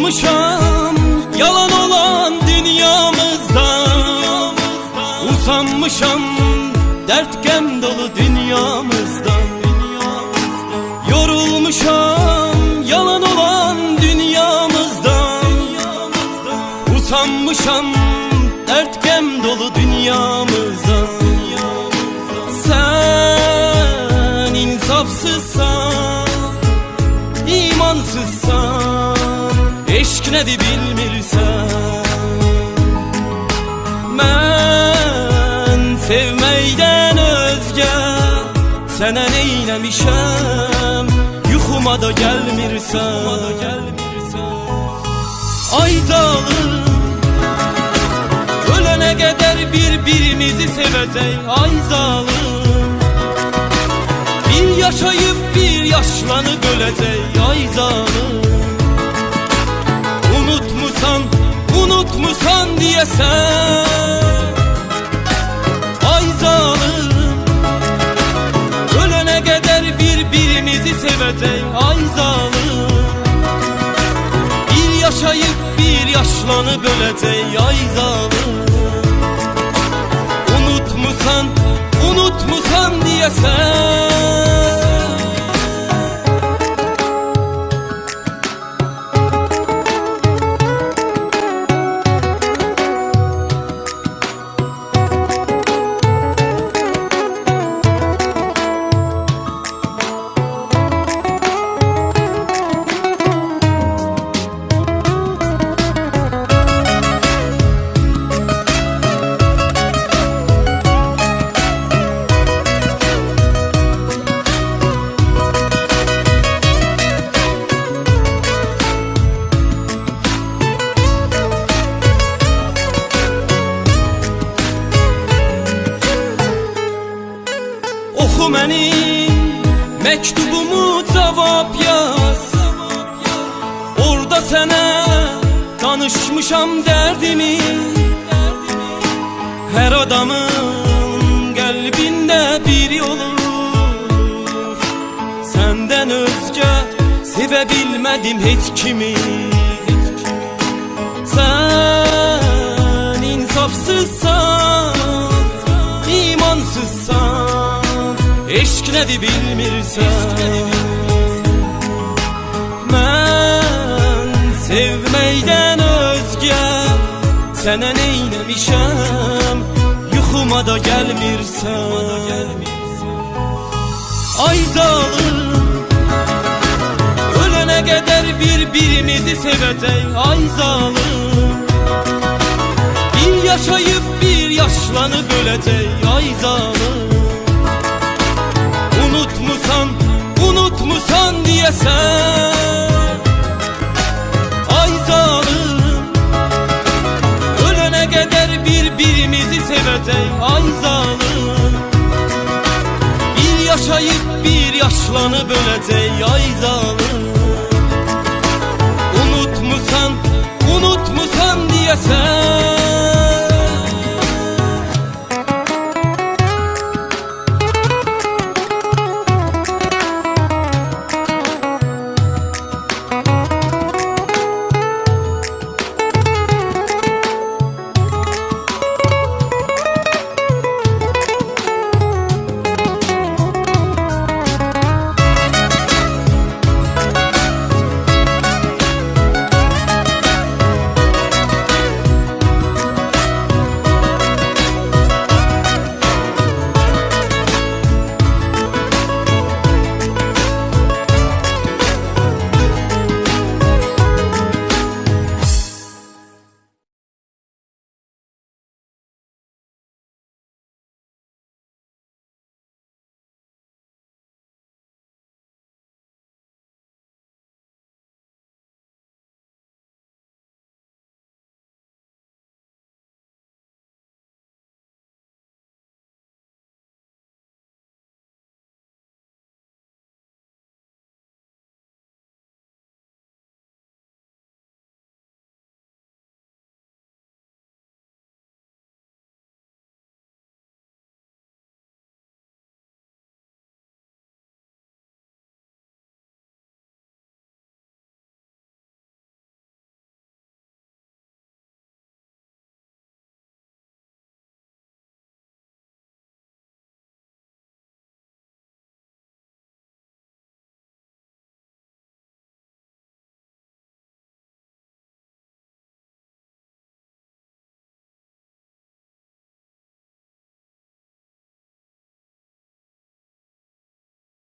Yorulmuşam yalan olan dünyamızdan Usanmışam dert gem dolu dünyamızdan Yorulmuşam yalan olan dünyamızdan Usanmışam dert gem dolu dünyamızdan Sen insafsızsan imansızsan Eşk nedir bilmirsən Mən sevməkdən özgə Sənə neyləmişəm Yuxuma da gəlmirsən Ay zalım Ölene kadar birbirimizi Ay zalim Bir yaşayıp bir yaşlanıp ölecek Ay zalim unutmusan diyesen Ay zalim Ölene kadar birbirimizi sevecek. Ay zalim Bir yaşayıp bir yaşlanıp ölecek Ay zalim Unutmusan, unutmusan diyesen mənim məktubumu cavab yaz. Orada sənə danışmışam dərdimi Hər adamın qəlbində biri olur Səndən özgə sevə bilmədim heç kimi Nedir bilmirsən Mən sevməkdən özgə Sənə neyləmişəm Yuxuma da gəlmirsən Ay zalim Ölene kadar birbirimizi sevecek Ay zalim Bir yaşayıp bir yaşlanıp ölecek Ay zalim sen Ay zalim. Ölene kadar birbirimizi seveceğiz Ay Bir yaşayıp bir yaşlanıp öleceğiz Ay zalim. Unutmusan, unutmusan diye sen